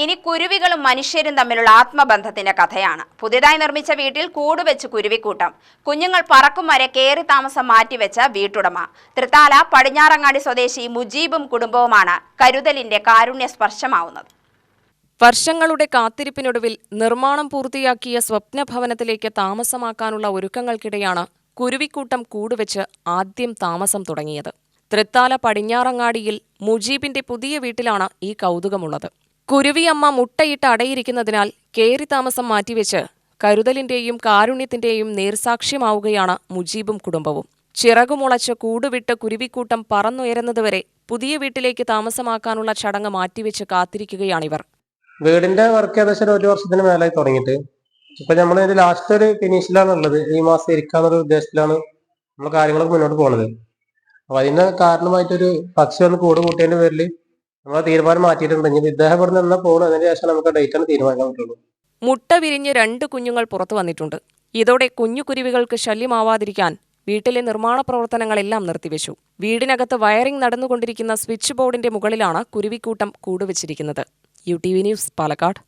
ഇനി കുരുവികളും മനുഷ്യരും തമ്മിലുള്ള ആത്മബന്ധത്തിന്റെ കഥയാണ്. പുതിയതായി നിർമ്മിച്ച വീട്ടിൽ കൂടുവെച്ച് കുരുവിക്കൂട്ടം. കുഞ്ഞുങ്ങൾ പറക്കും വരെ കയറി താമസം മാറ്റിവെച്ച വീട്ടുടമ. തൃത്താല പടിഞ്ഞാറങ്ങാടി സ്വദേശി മുജീബും കുടുംബവുമാണ് കരുതലിന്റെ കാരുണ്യ സ്പർശമാവുന്നത് വർഷങ്ങളുടെ കാത്തിരിപ്പിനൊടുവിൽ നിർമ്മാണം പൂർത്തിയാക്കിയ സ്വപ്നഭവനത്തിലേക്ക് താമസമാക്കാനുള്ള ഒരുക്കങ്ങൾക്കിടെയാണ് കുരുവിക്കൂട്ടം കൂടുവെച്ച് ആദ്യം താമസം തുടങ്ങിയത്. തൃത്താല പടിഞ്ഞാറങ്ങാടിയിൽ മുജീബിന്റെ പുതിയ വീട്ടിലാണ് ഈ കൗതുകമുള്ളത്. കുരുവിയമ്മ മുട്ടയിട്ട് അടയിരിക്കുന്നതിനാൽ കേറി താമസം മാറ്റിവെച്ച് കരുതലിന്റെയും കാരുണ്യത്തിന്റെയും നേർസാക്ഷ്യമാവുകയാണ് മുജീബും കുടുംബവും. ചിറകുമുളച്ച് കൂടുവിട്ട് കുരുവിക്കൂട്ടം പറന്നുയരുന്നതുവരെ പുതിയ വീട്ടിലേക്ക് താമസമാക്കാനുള്ള ചടങ്ങ് മാറ്റിവെച്ച് കാത്തിരിക്കുകയാണിവർ. വീടിന്റെ വർക്ക് ഏകദേശം ഒരു വർഷത്തിന് മേലായി തുടങ്ങിയിട്ട്. ഇപ്പൊ നമ്മൾ ഇതിന്റെ ലാസ്റ്റ് ഒരു ഫിനിഷിലാണ് ഉള്ളത് ഈ മാസം ഇരിക്കാന്നൊരു ഉദ്ദേശത്തിലാണ് നമ്മൾ കാര്യങ്ങളൊക്കെ മുന്നോട്ട് പോണത്. അപ്പൊ അതിന് കാരണമായിട്ടൊരു പക്ഷി വന്ന് കൂട് കൂട്ടിയതിന്റെ പേരിൽ നമ്മൾ തീരുമാനം മാറ്റിയിട്ടുണ്ട്. ഇനി ഇദ്ദേഹം ഇവിടെ നിന്ന് പോകണം അതിന് ശേഷം നമുക്ക് ഡേറ്റ് ആണ് തീരുമാനിക്കാൻ പറ്റുള്ളൂ. മുട്ട വിരിഞ്ഞ് രണ്ട് കുഞ്ഞുങ്ങൾ പുറത്തു വന്നിട്ടുണ്ട്. ഇതോടെ കുഞ്ഞു കുരുവികൾക്ക് ശല്യമാവാതിരിക്കാൻ വീട്ടിലെ നിർമ്മാണ പ്രവർത്തനങ്ങളെല്ലാം നിർത്തിവെച്ചു. വീടിനകത്ത് വയറിംഗ് നടന്നുകൊണ്ടിരിക്കുന്ന സ്വിച്ച് ബോർഡിന്റെ മുകളിലാണ് കുരുവിക്കൂട്ടം കൂടുവച്ചിരിക്കുന്നത്. U T V news Palakkad.